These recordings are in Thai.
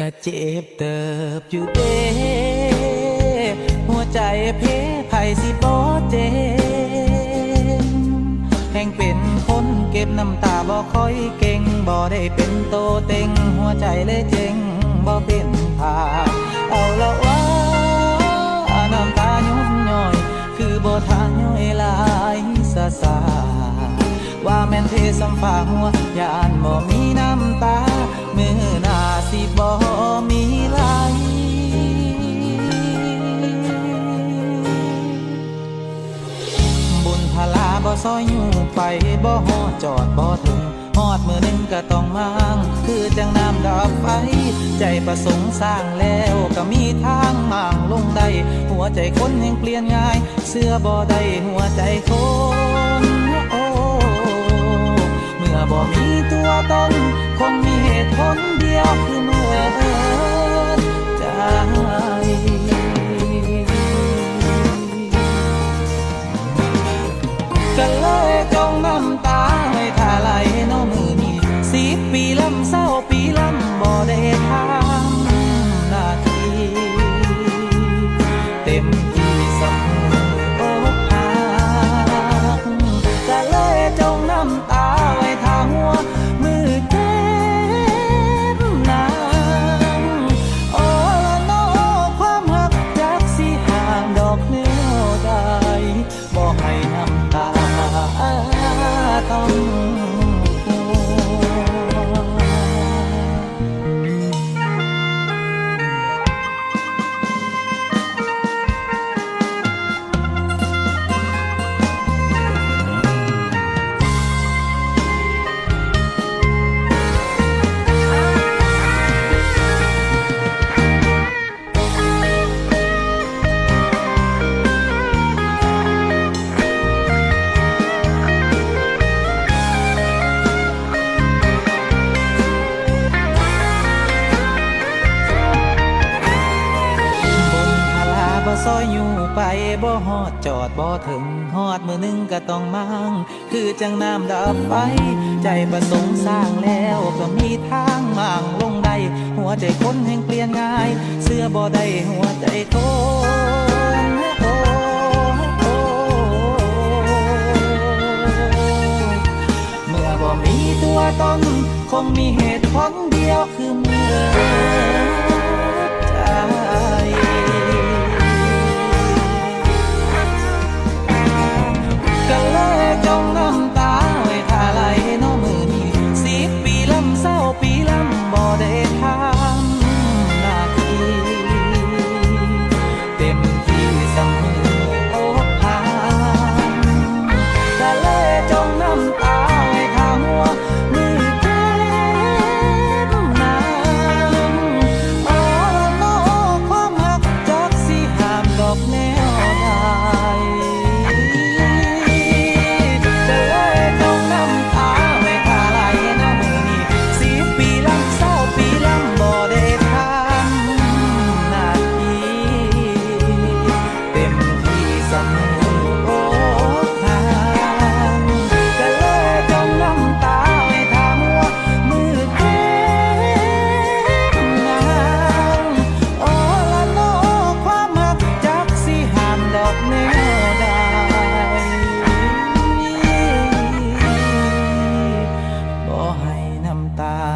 กะเจ็บเติบอยู่เด้หัวใจเพไผสิบ่เจ็บแห่งเป็นคนเก็บน้ำตาบ่ค่อยเก่งบ่ได้เป็นโตเต็ง หัวใจเลยเจ๊งบ่เป็นผาเอาละว่าน้ำตาหยุบย่อย คือบ่ทานย่อยหลายซาซาว่าแม่นเทสัมฝาหัวยานบ่มี ซอยอยู่ไปบ่ฮอดจอดบ่ถึงฮอดมือหนึ่งก็ต้องมางคือจังน้ำดับไฟ ใจประสงค์สร้างแล้วก็มีทางมางลงได้หัวใจคนแห่งเปลี่ยนง่าย เสื้อบ่ได้หัวใจคนโอ้เมื่อบ่มีตัวตน ดจอดบ่ถึงฮอดมือหนึงก็ต้องมั่งคือจังน้ำดับไฟ ใจประสงค์สร้างแล้วก็มีทางมั่งลงได้ หัวใจคนแห่งเปลี่ยนง่าย เสื้อบ่ได้หัวใจคนโอ้โอ้เมื่อบ่มีตัวตนคงมีเหตุผลเดียวคือเมื่อใจ น้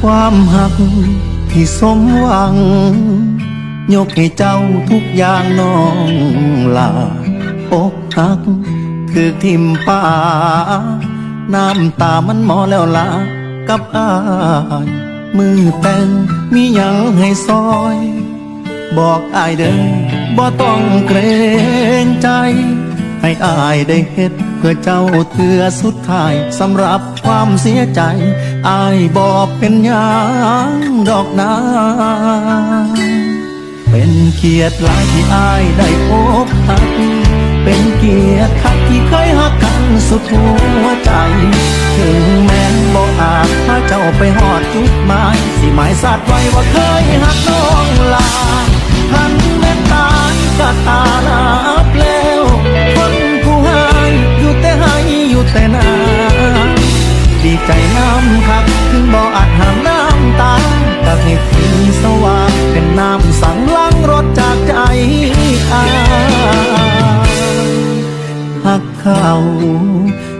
ความหักที่สมหวัง ยกให้เจ้าทุกอย่างน้องลาอกหักถือทิมป่า น้ำตามันหมอแล้วละกับอายมือแต่งมีหยังให้ซอย บอกอายเด้อบ่ต้องเกรงใจ ให้อายได้เฮ็ดเพื่อเจ้าเถือสุดท้ายสำหรับความเสียใจ อายบอกเป็นหยังดอกนาเป็นเกียรติหลายที่อายได้พบหักเป็นเกียรติคักที่เคยหักกันสุดหัวใจ ถึงแม้บ่อาจพาเจ้าไปหอดจุดหมาย สิหมายสัตว์ไว้ว่าเคยหักน้องลา ทันแม่ตายก็ตาลับ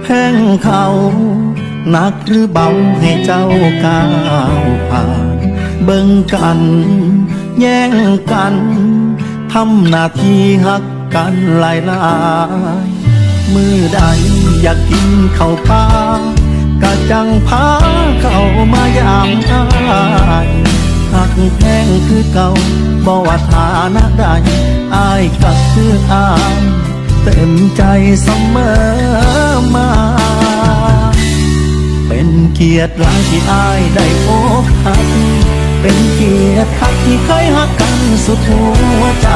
แห้งเขาหนักหรือเบาให้เจ้าก้าวผ่าน เบิ่งกัน แย่งกันทำหน้าที่หักกันหลายลายมือใดอยากกินข้าวปลากะจังพาเข้ามายามอายหักแพงคือเก่าบ่ว่าฐานะใดอายก็คืออาย เต็มใจเสมอมา เป็นเกียรติหลายที่อายได้พบหัก เป็นเกียรติคักที่เคยหักกันสุดหัวใจ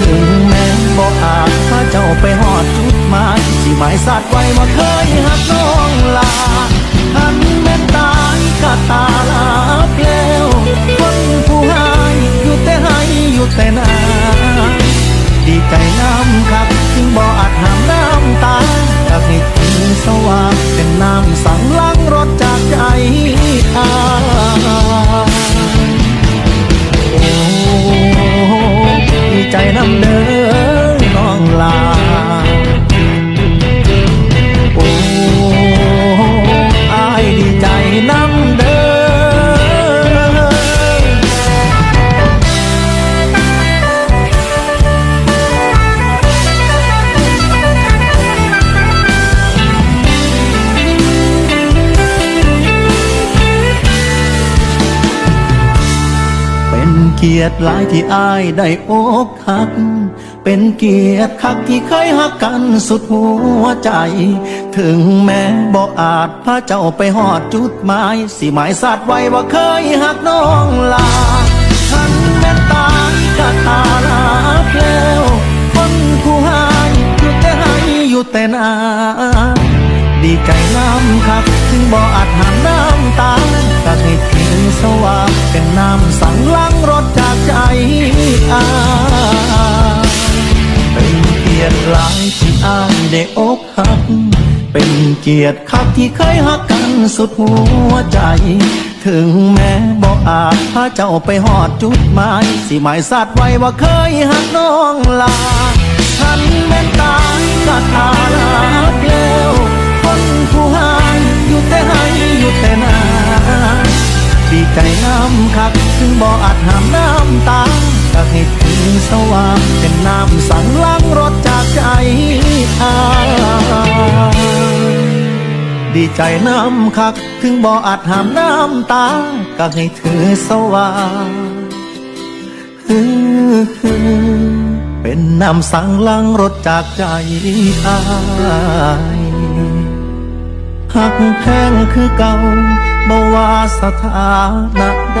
ถึงแม้บ่อาจพาเจ้าไปหอดจุดหมายสิหมายสัตว์ไว้ว่าเคยหักน้องลาทันแม่ตายก็ตาลาเปลวคนผู้ให้อยู่แต่ให้อยู่แต่นา ดีใจน้ำครับ ถึงบ่อาจห้ามน้ำตาอยากให้ถึงสว่างเป็นน้ำ กียรติหลายที่อายได้อกหัก เป็นเกียรติคักที่เคยหักกันสุดหัวใจ ถึงแม้บ่อาจพระเจ้าไปหอดจุดหมาย สิหมายสัตว์ไว้ว่าเคยหักน้องลา ฉันแม่ตายกะตา อกหัก เป็นเกียรติคักที่เคยหักกันสุดหัวใจ ถึงแม้บ่อาจพาเจ้าไปหอดจุดหมาย สิหมายสัตว์ไว้ว่าเคยหักน้องลาฉันแม่นตายก็ทาลาเดียวคนผู้ให้อยู่แต่ให้อยู่แต่นาดีใจน้ำคักถึงบ่อาจห้ามน้ำตา ก็ให้ถึงสว่างเป็นน้ำสั่งล้างรถจากใจอายดีใจน้ำคัก ถึงบ่ออาจหามน้ำตาก็ให้ถือสว่างเป็นน้ำสั่งล้างรถจากใจอายหักแพงคือเก่าบ่ว่าสถานะใด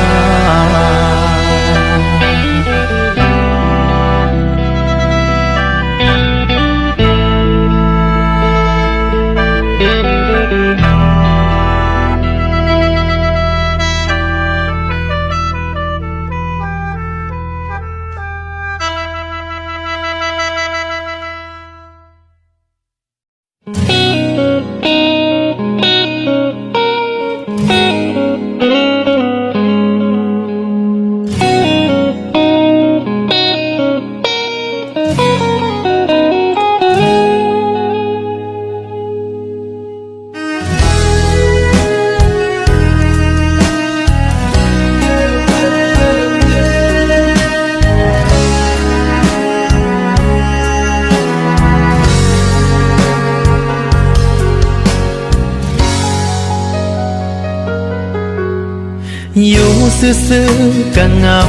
ซื่อๆก็เงา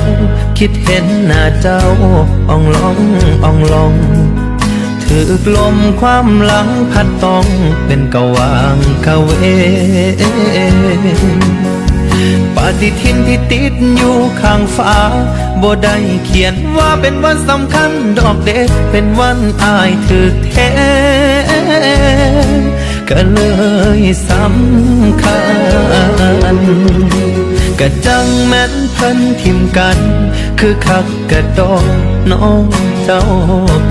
คิดเห็นหน้าเจ้าอ่องลองอ่องลองถือกลมความหลังพัดต้องเป็นกะวางกะเว ปฏิทินที่ติดอยู่ข้างฟ้าบ่ได้เขียนว่าเป็นวันสำคัญดอกเด็กเป็นวันอายถือแทก็เลยสำคัญ กะจังแม่นเพิ่นทิมกัน คือคักกะดอกน้องเจ้า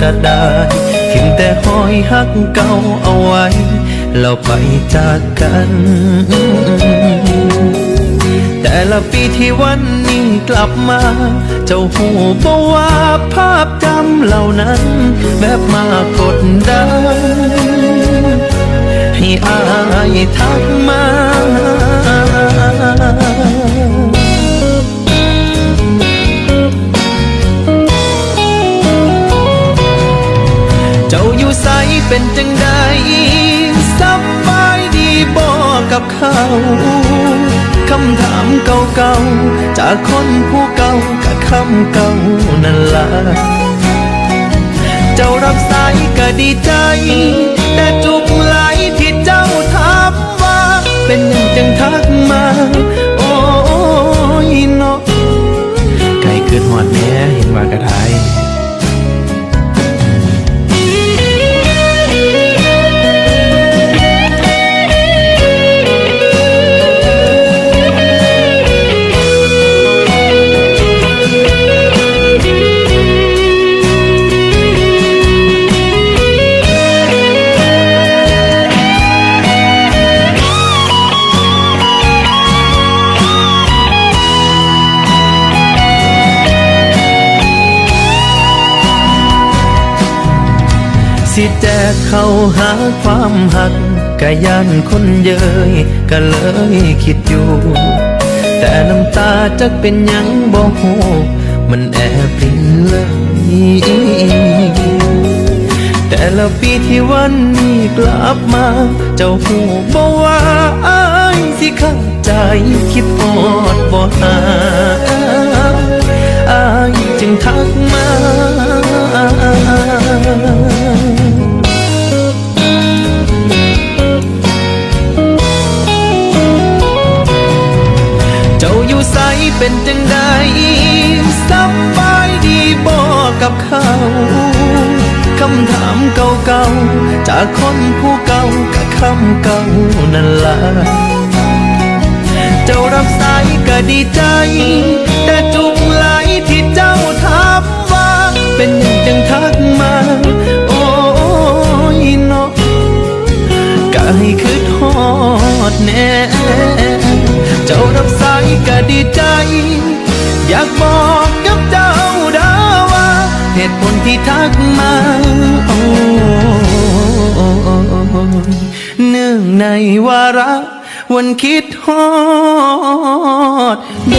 ก็ได้ทิมแต่หอยหักเก่าเอาไว้ เราไปจากกัน แต่ละปีที่วันนี้กลับมา เจ้าหูบอกว่าภาพจำเหล่านั้น แบบมากดดันให้อายทักมา เป็นจังใดสบายดีบอกกับเขาคำถามเก่าๆ จากคนผู้เก่ากับคำเก่านั่นล่ะเจ้ารับสายก็ดีใจ แต่จุกไหลที่เจ้าถามว่า เป็นยังจังทักมา โอ้ยนาะไก่เกิดหอดแม่เห็นว่ากระไทย สิแจกเข้าหาความหักกะยันคนเยยก็เลยคิดอยู่ แต่น้ำตาจักเป็นยังบ่ฮู้มันแอบรินเลยแต่ละปีที่วันนี้กลับมา เจ้าหูบอกว่าอายสิเข้าใจคิดฮอดบ่หาอายจึงทัก เป็นจังใดสบายดีบอกกับเขาคำถามเก่าๆ จากคนผู้เก่ากับคำเก่านั่นละเจ้ารับสายก็ดีใจ แต่จุกไหลที่เจ้าถามว่า เป็นหยังจังทักมา โอ้ยนาะก็ให้คืดฮอดแน่ จ้ารับสายก็ดีใจ อยากบอกกับเจ้าดาว่า เหตุผลที่ทักมาโอ้เนื่องในวาระวันคิดฮอดเด